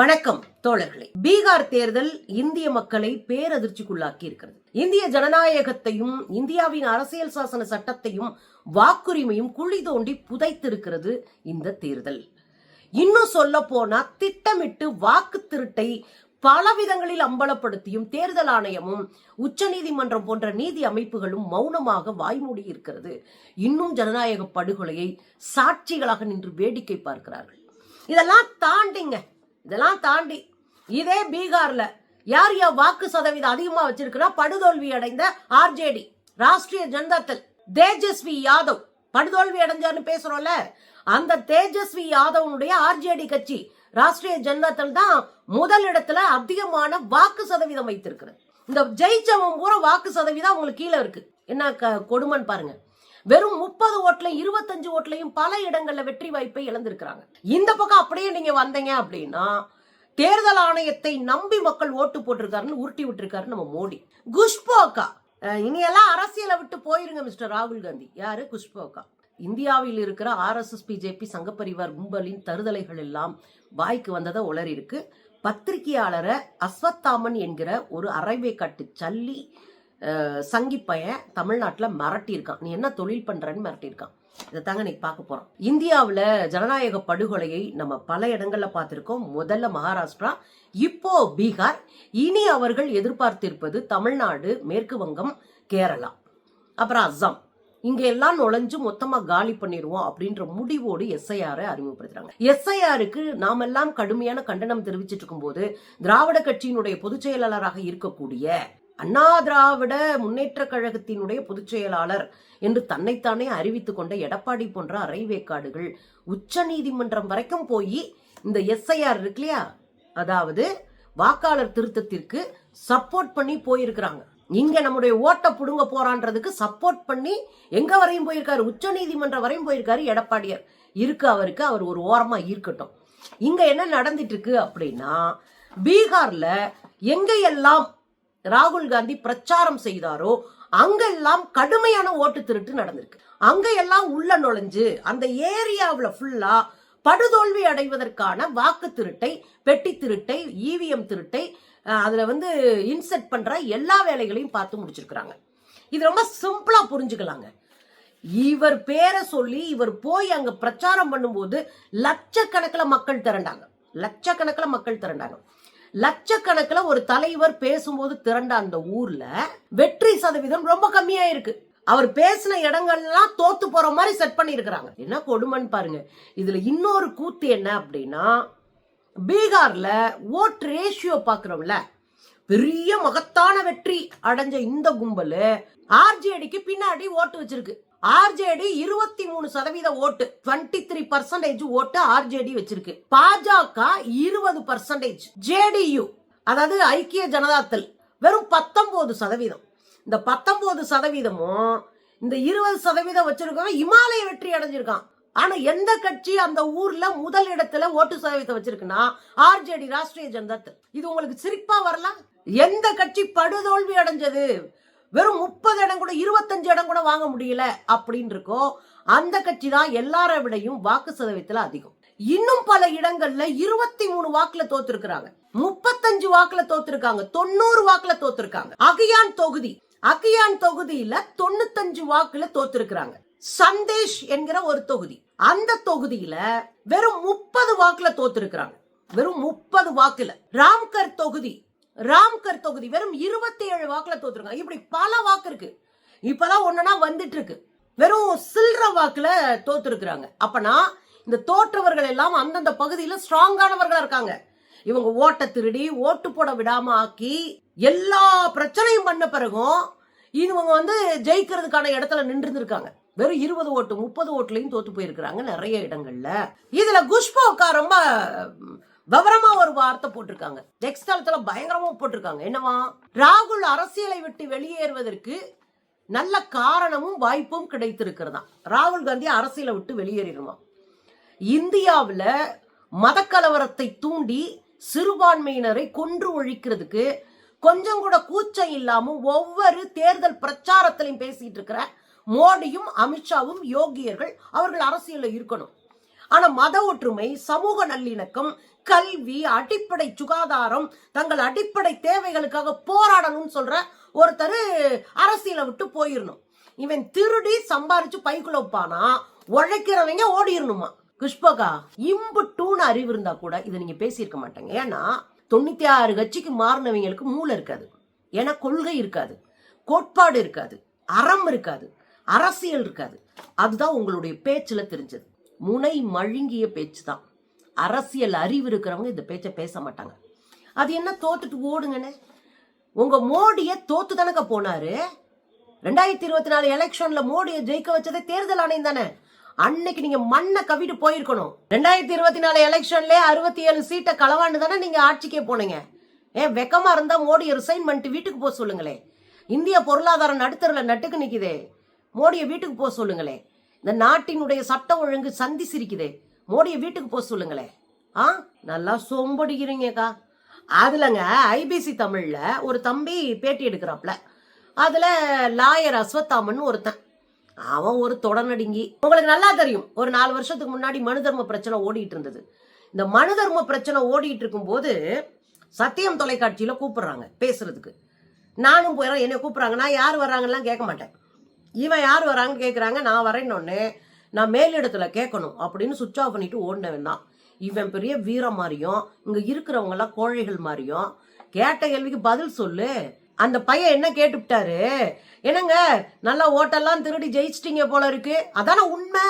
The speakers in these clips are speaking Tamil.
வணக்கம் தோழர்களே. பீகார் தேர்தல் இந்திய மக்களை பேரதிர்ச்சிக்குள்ளாக்கி இருக்கிறது. இந்திய ஜனநாயகத்தையும் இந்தியாவின் அரசியல் சாசன சட்டத்தையும் வாக்குரிமையும் குழி தோண்டி புதைத்திருக்கிறது இந்த தேர்தல். இன்னும் சொல்ல போனா திட்டமிட்டு வாக்கு திருட்டை பல விதங்களில் அம்பலப்படுத்தியும் தேர்தல் ஆணையமும் உச்சநீதிமன்றம் போன்ற நீதி அமைப்புகளும் மௌனமாக வாய்மூடி இருக்கிறது. இன்னும் ஜனநாயக படுகொலையை சாட்சிகளாக நின்று வேடிக்கை பார்க்கிறார்கள். இதெல்லாம் தாண்டிங்க. இதெல்லாம் தாண்டி இதே பீகார்ல யார் யார் வாக்கு சதவீதம் அதிகமா வச்சிருக்கிறா படுதோல்வி அடைந்த ஆர்ஜேடி ராஷ்டிரிய ஜனதா தேஜஸ்வி யாதவ். படுதோல்வி அடைஞ்சாருன்னு பேசுறோம்ல. அந்த தேஜஸ்வி யாதவனுடைய ஆர்ஜேடி கட்சி ராஷ்டிரிய ஜனதா தான் முதல் இடத்துல அதிகமான வாக்கு சதவீதம் வைத்திருக்கிறது. இந்த ஜெயிச்சவன் பூரா வாக்கு சதவீதம் அவங்களுக்கு கீழே இருக்கு. என்ன க- பாருங்க. வெறும் முப்பது ஓட்டுல இருபத்தஞ்சு ஓட்டுலையும் பல இடங்கள்ல வெற்றி வாய்ப்பை இழந்திருக்கிறாங்க. இந்த பக்கம் அப்படியே நீங்க வந்தீங்க அப்படின்னா தேர்தல் ஆணையத்தை நம்பி மக்கள் ஓட்டு போட்டிருக்காருன்னு உருட்டி விட்டுருக்காரு நம்ம மோடி. குஷ்போக்கா. இனி இனியெல்லாம் அரசியலை விட்டு போயிருங்க மிஸ்டர் ராகுல் காந்தி. யாரு? குஷ்போக்கா. இந்தியாவில் இருக்கிற ஆர்எஸ்எஸ் பிஜேபி சங்கப்பரிவார் கும்பலின் தருதலைகள் எல்லாம் வாய்க்கு வந்ததை உளறி இருக்கு பத்திரிகையாளரை அஸ்வத்தாமன் என்கிற ஒரு அரைவை கட்டு சல்லி சங்கி பையன் தமிழ்நாட்டில் மிரட்டியிருக்கான். நீ என்ன தொழில் பண்ணுறன்னு மிரட்டியிருக்கான். இதை தாங்க இன்னைக்கு பார்க்க போறோம். இந்தியாவில் ஜனநாயக படுகொலையை நம்ம பல இடங்கள்ல பார்த்துருக்கோம். முதல்ல மகாராஷ்டிரா இப்போ பீகார். இனி அவர்கள் எதிர்பார்த்திருப்பது தமிழ்நாடு மேற்கு வங்கம் கேரளா. அப்புறம் அஸ்ஸாம். இங்க எல்லாம் நுழைஞ்சு மொத்தமா காலி பண்ணிடுவோம் அப்படின்ற முடிவோடு எஸ்ஐஆரை அறிமுகப்படுத்துறாங்க. எஸ்ஐஆருக்கு நாமெல்லாம் கடுமையான கண்டனம் தெரிவிச்சிட்டு இருக்கும்போது திராவிட கட்சியினுடைய பொதுச் செயலாளராக இருக்கக்கூடிய அண்ணா திராவிட முன்னேற்ற கழகத்தினுடைய பொதுச் செயலாளர் என்று தன்னைத்தானே அறிவித்துக் கொண்ட எடப்பாடி போன்ற அரைவேக்காடுகள் உச்ச நீதிமன்றம் வரைக்கும் போய் இந்த எஸ்ஐஆர் இருக்கு இல்லையா? அதாவது வாக்காளர் திருத்தத்திற்கு சப்போர்ட் பண்ணி போயிருக்கிறாங்க. இங்க நம்முடைய ஓட்டை புடுங்க போறான்றதுக்கு சப்போர்ட் பண்ணி எங்க வரையும் போயிருக்காரு? உச்ச நீதிமன்றம் வரையும் போயிருக்காரு எடப்பாடியார். இருக்கு அவருக்கு அவர் ஒரு ஓரமா இருக்கட்டும். இங்க என்ன நடந்துட்டு இருக்கு அப்படின்னா பீகார்ல எங்கெல்லாம் ராகுல் காந்தி பிரச்சாரம் செய்தாரோ அங்கெல்லாம் கடுமையான ஓட்டு திருட்டு நடந்திருக்கு. அங்க எல்லாம் உள்ள நுழைஞ்சு அந்த ஏரியாவில் ஃபுல்லா படுதோல்வி அடைவதற்கான வாக்கு திருட்டை பெட்டி திருட்டை இவிஎம் திருட்டை அதில் அதுல வந்து இன்செர்ட் பண்ற எல்லா வேலைகளையும் பார்த்து முடிச்சிருக்கிறாங்க. இது ரொம்ப சிம்பிளா புரிஞ்சுக்கலாங்க. இவர் பேரை சொல்லி இவர் போய் அங்க பிரச்சாரம் பண்ணும்போது லட்சக்கணக்கில் மக்கள் திரண்டாங்க. லட்சக்கணக்கில் மக்கள் திரண்டாங்க. லட்சக்கணக்கில் ஒரு தலைவர் பேசும்போது திரண்ட அந்த ஊர்ல வெற்றி சதவீதம் ரொம்ப கம்மியா இருக்கு அவர் பேசின இடங்கள்லாம் தோத்து போற மாதிரி செட் பண்ணிருக்கிறாங்க என்ன கொடுமைன்னு பாருங்க. இதுல இன்னொரு கூத்து என்ன அப்படின்னா பீகார்ல ஓட் ரேஷியோ பாக்குறோம்ல பெரிய மகத்தான வெற்றி அடைஞ்ச இந்த கும்பல் ஆர்ஜேடிக்கு பின்னாடி ஓட்டு வச்சிருக்கு. ஆர்ஜேடி இருபத்தி மூணு சதவீத ஓட்டு 23% த்ரீ பர்சன்டேஜ் ஓட்டு ஆர்ஜேடி வச்சிருக்கு. பாஜக இருபது பர்சன்டேஜ் ஜேடியு அதாவது ஐக்கிய ஜனதாதள் வெறும் பத்தொன்பது சதவீதம். இந்த பத்தொன்பது சதவீதமும் இந்த இருபது சதவீதம் வச்சிருக்கவன் இமாலய வெற்றி அடைஞ்சிருக்கான். ஆனா எந்த கட்சி அந்த ஊர்ல முதல் இடத்துல ஓட்டு சதவீதம் வச்சிருக்குன்னா ஆர்ஜேடி ராஷ்டிரிய ஜனதா தள். இது உங்களுக்கு சிரிப்பா வரலாம்? எந்த கட்சி படுதோல்வி அடைஞ்சது? வெறும் முப்பது இடம் கூட இருபத்தஞ்சு இடம் கூட வாங்க முடியல அப்படின்னு இருக்கோ அந்த கட்சி தான் எல்லாரை விடையும் வாக்கு சதவீதத்துல அதிகம். இன்னும் பல இடங்கள்ல இருபத்தி மூணு வாக்குல தோத்துருக்காங்க முப்பத்தஞ்சு வாக்குல தோத்துருக்காங்க. தொண்ணூறு வாக்குல தோத்துருக்காங்க. அகியான் தொகுதி அகியான் தொகுதியில தொண்ணூத்தஞ்சு வாக்குல தோத்துருக்காங்க சந்தேஷ் என்கிற ஒரு தொகுதி. அந்த தொகுதியில வெறும் முப்பது வாக்குல தோத்துருக்காங்க வெறும் முப்பது வாக்குல. ராம்கர் தொகுதி ராம்கர் தொகுதி வெறும் இருபத்தி ஏழு வாக்குல தோத்துருக்காங்க இப்படி பல வாக்கு இருக்கு. இப்பதான் ஒன்னா வந்துட்டு இருக்கு. வெறும் சில்லற வாக்குல தோத்துருக்குறாங்க. அப்பனா இந்த தோற்றவர்கள் எல்லாம் அந்தந்த பகுதியில ஸ்ட்ராங்கானவர்களா இருக்காங்க. இவங்க ஓட்டை திருடி ஓட்டு போட விடாம ஆக்கி எல்லா பிரச்சனையும் பண்ண பிறகும் இவங்க வந்து ஜெயிக்கிறதுக்கான இடத்துல நின்று இருக்காங்க வெறும் இருபது ஓட்டு முப்பது ஓட்டுலையும் தோத்து போயிருக்கிறாங்க நிறைய இடங்கள்ல. இதுல குஷ்போக்கா ரொம்ப விவரமா ஒரு வார்த்தை போட்டிருக்காங்க. டெக்ஸ்டைல்ஸ்ல பயங்கரமா போட்டிருக்காங்க. என்னவா? ராகுல் அரசியலை விட்டு வெளியேறுவதற்கு நல்ல காரணமும் வாய்ப்பும் கிடைத்திருக்கிறதா? ராகுல் காந்தி அரசியலை விட்டு வெளியேறிடுமா? இந்தியாவுல மதக்கலவரத்தை தூண்டி சிறுபான்மையினரை கொன்று ஒழிக்கிறதுக்கு கொஞ்சம் கூட கூச்சம் இல்லாம ஒவ்வொரு தேர்தல் பிரச்சாரத்திலையும் பேசிட்டு இருக்கிற மோடியும் அமித்ஷாவும் யோகியர்கள் அவர்கள் அரசியலில் இருக்கணும். ஆனா மத ஒற்றுமை சமூக நல்லிணக்கம் கல்வி அடிப்படை சுகாதாரம் தங்கள் அடிப்படை தேவைகளுக்காக போராடணும்னு சொல்ற ஒருத்தர் அரசியலை விட்டு போயிடணும் இவன் திருடி சம்பாரிச்சு பைக்குள்ள வைப்பானா உழைக்கிறவங்க ஓடிடணுமா குஷ்பகா இம்பு டூன்னு அறிவு இருந்தா கூட இதை நீங்க பேசியிருக்க மாட்டாங்க. ஏன்னா தொண்ணூத்தி ஆறு கட்சிக்கு மாறினவங்களுக்கு மூளை இருக்காது. ஏன்னா கொள்கை இருக்காது. கோட்பாடு இருக்காது. அறம் இருக்காது. அரசியல் இருக்காது. அதுதான் உங்களுடைய பேச்சுல தெரிஞ்சது. முனை மழுங்கிய பேச்சு தான் அரசியல் அறிவு இருக்கிறவங்க இந்த பேச்சை பேச மாட்டாங்க. அது என்ன தோத்துட்டு ஓடுங்கன்னு உங்க மோடிய தோத்து தானக்க போனாரு? ரெண்டாயிரத்தி இருபத்தி நாலு எலெக்ஷன்ல மோடியை ஜெயிக்க வச்சதே தேர்தல் ஆணையம் தானே? அன்னைக்கு நீங்க மண்ணை கவிட்டு போயிருக்கணும். ரெண்டாயிரத்தி இருபத்தி நாலு எலெக்ஷன்ல அறுபத்தி ஏழு சீட்டை களவாண்டு தானே நீங்க ஆட்சிக்கே போனீங்க. ஏன் வெக்கமா இருந்தா மோடியை ரிசைன் பண்ணிட்டு வீட்டுக்கு போக சொல்லுங்களே. இந்திய பொருளாதாரம் நடுத்தரில் நட்டுக்கு நிக்குதே. மோடியை வீட்டுக்கு போக சொல்லுங்களே. இந்த நாட்டினுடைய சட்ட ஒழுங்கு சந்தி சிரிக்குதே. மோடியை வீட்டுக்கு போக சொல்லுங்களே. ஆ? நல்லா சொம்படிக்கிறீங்கக்கா அதுலங்க ஐபிசி தமிழ்ல ஒரு தம்பி பேட்டி எடுக்கிறாப்ல. அதுல லாயர் அஸ்வத்தாமன் ஒருத்தன். அவன் ஒரு தொடநடுங்கி. உங்களுக்கு நல்லா தெரியும் ஒரு நாலு வருஷத்துக்கு முன்னாடி மனு தர்ம பிரச்சனை ஓடிட்டு இருந்தது. இந்த மனு தர்ம பிரச்சனை ஓடிட்டு இருக்கும்போது சத்தியம் தொலைக்காட்சியில கூப்பிடுறாங்க பேசுறதுக்கு. நானும் போயிடறேன் என்னை கூப்பிடுறாங்க நான் யார் வர்றாங்கலாம் கேட்க மாட்டேன். இவன் யார் வராங்கன்னு கேட்குறாங்க நான் வரேன்னு நான் மேலிடத்துல கேட்கணும் அப்படின்னு சுவிச் ஆஃப் பண்ணிட்டு ஓடினவன் தான். இவன் பெரிய வீரம் மாதிரியும் இங்க இருக்கிறவங்க எல்லாம் கோழைகள் மாதிரியும் கேட்ட கேள்விக்கு பதில் சொல்லு. அந்த பையன் என்ன கேட்டுவிட்டாரு என்னங்க நல்லா ஓட்டெல்லாம் திருடி ஜெயிச்சிட்டீங்க போல இருக்கு. அதான உண்மை?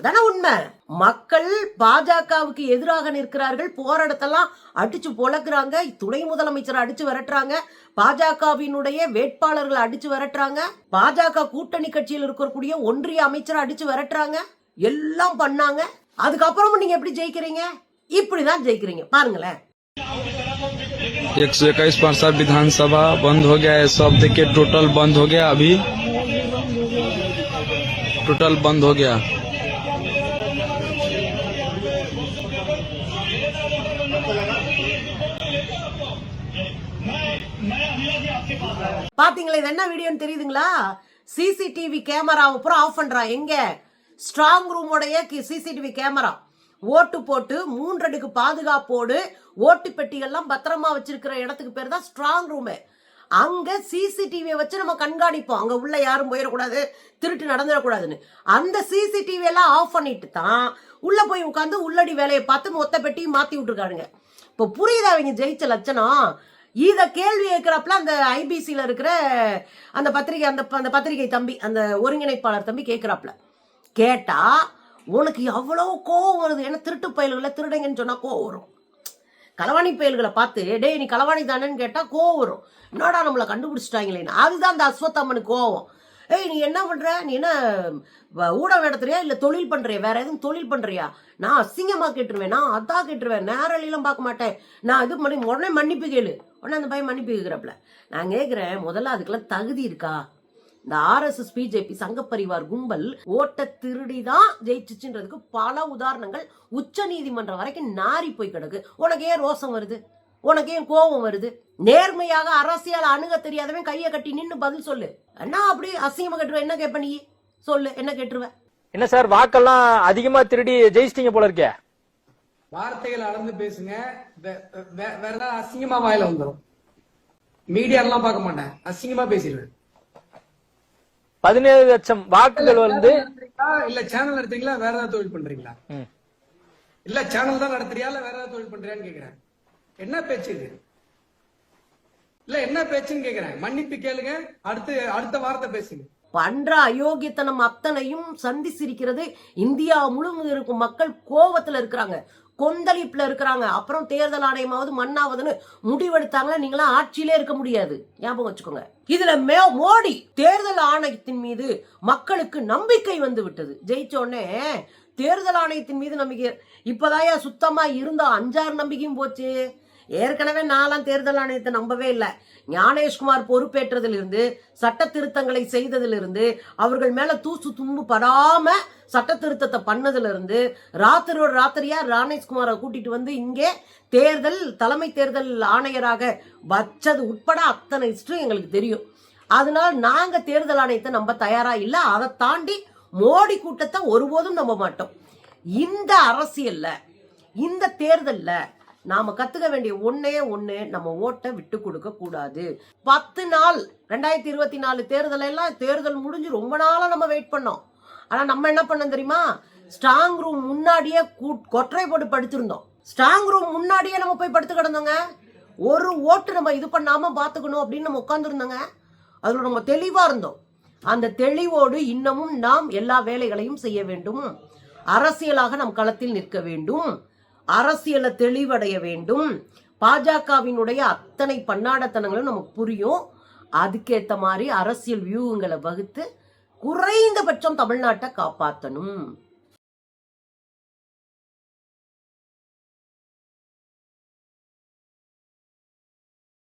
அதான உண்மை மக்கள் பாஜகவுக்கு எதிராக நிற்கிறார்கள் போராட்டத்தெல்லாம் அடிச்சு பொழக்கிறாங்க துணை முதலமைச்சரை அடிச்சு விரட்டுறாங்க பாஜகவினுடைய வேட்பாளர்களை அடிச்சு விரட்டுறாங்க பாஜக கூட்டணி கட்சியில் இருக்கக்கூடிய ஒன்றிய அமைச்சரை அடிச்சு விரட்டுறாங்க எல்லாம் பண்ணாங்க அதுக்கப்புறமும் நீங்க எப்படி ஜெயிக்கிறீங்க இப்படிதான் ஜெயிக்கிறீங்க பாருங்களேன் एक सौ इक्कीस पारसा विधानसभा बंद हो गया है सब देखिए टोटल बंद हो गया अभी टोटल बंद हो गया பாத்தீங்களா இது என்ன வீடியோன்னு தெரியுதுங்களா? சிசிடிவி கேமராவை பூரா ஆஃப் பண்றான். எங்க? ஸ்ட்ராங் ரூமுடைய சிசிடிவி கேமரா ஓட்டு போட்டு மூன்றடுக்கு பாதுகாப்போடு ஓட்டு பெட்டிகள்லாம் பத்திரமா வச்சிருக்கிற இடத்துக்கு பேர் தான் ஸ்ட்ராங் ரூமு அங்க சிசிடிவியை வச்சு நம்ம கண்காணிப்போம். அங்க உள்ள யாரும் போயிடக்கூடாது திருட்டு நடந்துடக்கூடாதுன்னு. அந்த சிசிடிவி எல்லாம் ஆஃப் பண்ணிட்டு தான் உள்ள போய் உட்காந்து உள்ளடி வேலையை பார்த்து மொத்த பெட்டியும் மாத்தி விட்டுருக்கானுங்க. இப்போ புரியுதா அவங்க ஜெயிச்ச லட்சணம்? இத கேள்வி கேட்கிறப்பல அந்த ஐபிசியில் இருக்கிற அந்த பத்திரிகை அந்த அந்த பத்திரிகை தம்பி அந்த ஒருங்கிணைப்பாளர் தம்பி கேட்குறாப்புல கேட்டா உனக்கு எவ்வளோ கோவம் வருது? ஏன்னா திருட்டு பயல்களை திருடைங்கன்னு சொன்னால் கோவம் வரும். களவாணி பயல்களை பார்த்து டேய் நீ களவாணி தானேன்னு கேட்டால் கோவம் வரும். என்னடா நம்மளை கண்டுபிடிச்சிட்டாங்களேன்னு. அதுதான் அந்த அஸ்வத்தம்மனுக்கு கோவம். ஏய் நீ என்ன பண்ணுற நீ என்ன ஊடகம் நடத்துறியா? இல்லை தொழில் பண்ணுறியா வேற எதுவும் தொழில் பண்ணுறியா நான் அசிங்கமாக கேட்டுருவேன். நான் அதான் கேட்டுருவேன். நேரலையெல்லாம் பார்க்க மாட்டேன். நான் இது பண்ணி உடனே மன்னிப்பு கேளு. உடனே அந்த பையன் மன்னிப்பு கேட்குறப்பல நான் கேட்குறேன் முதல்ல அதுக்கெல்லாம் தகுதி இருக்கா? இந்த ஆர்எஸ்எஸ் பிஜேபி சங்க பரிவார் கும்பல் ஓட்ட திருடி தான் ஜெயிச்சுச்சுன்றதுக்கு பல உதாரணங்கள் உச்ச நீதிமன்றம் வரைக்கும் நாரி போய் கிடக்கு. உனக்கு ஏன் ரோசம் வருது? உனக்கு ஏன் கோபம் வருது? நேர்மையாக அரசியல் அணுக தெரியாதவன் கையை கட்டி நின்னு பதில் சொல்லு. என்ன அப்படி அசிங்கமா கட்டுருவ. என்ன கேட்ப நீ? சொல்லு என்ன கேட்டுருவ? என்ன சார் வாக்கெல்லாம் அதிகமா திருடி ஜெயிச்சிட்டீங்க போல இருக்கே. வார்த்தைகள் அளந்து பேசுங்க. வேற ஏதாவது அசிங்கமா வாயில வந்துடும் மீடியா எல்லாம் பார்க்க மாட்டேன். அசிங்கமா பேசிடுவேன். பதினேழு லட்சம் வாக்குகள் வந்து? இல்ல சேனல் நடத்துறீங்களா வேற ஏதாவது தொழில் பண்றீங்களா. இல்ல சேனல் தான் நடத்துறியா? இல்ல வேற ஏதாவது தொழில் பண்றியான்னு கேக்குறேன். என்ன பேச்சு இது? இல்ல என்ன பேச்சுன்னு கேக்குறேன். மன்னிப்பு கேளுங்க. அடுத்து அடுத்த வார்த்தை பேசுங்க. பண்ற அயோக்கியத்தனம் அத்தனையும் சந்தி சிரிக்கிறது இந்தியா முழுவதும் இருக்கும் மக்கள் கோவத்துல இருக்கிறாங்க. கொந்தளிப்புல இருக்கிறாங்க. அப்புறம் தேர்தல் ஆணையமாவது மண்ணாவதுன்னு முடிவெடுத்தாங்களா நீங்களாம் ஆட்சியிலே இருக்க முடியாது. ஞாபகம் வச்சுக்கோங்க. இதுல மே- மோடி தேர்தல் ஆணையத்தின் மீது மக்களுக்கு நம்பிக்கை வந்து விட்டது. ஜெயிச்ச உடனே தேர்தல் ஆணையத்தின் மீது நம்பிக்கை. இப்பதாயா சுத்தமா இருந்தா அஞ்சாறு நம்பிக்கையும் போச்சு. ஏற்கனவே நான்லாம் தேர்தல் ஆணையத்தை நம்பவே இல்லை. ஞானேஷ்குமார் பொறுப்பேற்றதிலிருந்து சட்ட திருத்தங்களை செய்ததிலிருந்து அவர்கள் மேல தூசு தும்பு படாம சட்ட திருத்தத்தை பண்ணதிலிருந்து ராத்திரியோட ராத்திரியா ராணேஷ்குமாரை கூட்டிட்டு வந்து இங்கே தேர்தல் தலைமை தேர்தல் ஆணையராக வச்சது உட்பட அத்தனை ஹிஸ்டரி எங்களுக்கு தெரியும். அதனால நாங்க தேர்தல் ஆணையத்தை நம்ப தயாரா இல்ல. அதை தாண்டி மோடி கூட்டத்தை ஒருபோதும் நம்ப மாட்டோம். இந்த அரசியல்ல இந்த தேர்தல்ல நாம கத்துக்க வேண்டிய ஒன்னே ஒண்ணு நம்ம ஓட்டை விட்டு கொடுக்க கூடாது. பத்து நாள் ரெண்டாயிரத்தி இருபத்தி நாலு தேர்தல் எல்லாம் தேர்தல் முடிஞ்சு ரொம்ப நாளா நம்ம வெயிட் பண்ணோம். ஆனா நம்ம என்ன பண்ணோம் தெரியுமா? ஸ்ட்ராங் ரூம் முன்னாடியே கூட்- கொற்றை போட்டு படுத்திருந்தோம். ஸ்ட்ராங் ரூம் முன்னாடியே நம்ம போய் படுத்து கிடந்தோங்க. ஒரு ஓட்டு நம்ம இது பண்ணாம பாத்துக்கணும் அப்படின்னு நம்ம உட்காந்துருந்தோங்க அதுல நம்ம தெளிவா இருந்தோம். அந்த தெளிவோடு இன்னமும் நாம் எல்லா வேலைகளையும் செய்ய வேண்டும். அரசியலாக நம் களத்தில் நிற்க வேண்டும். அரசியலை தெளிவடைய வேண்டும். பாஜகவினுடைய அத்தனை பன்னாடத்தனங்களும் நமக்கு புரியும். அதுக்கேற்ற மாதிரி அரசியல் வியூகங்களை வகுத்து குறைந்தபட்சம் தமிழ்நாட்டை காப்பாற்றணும்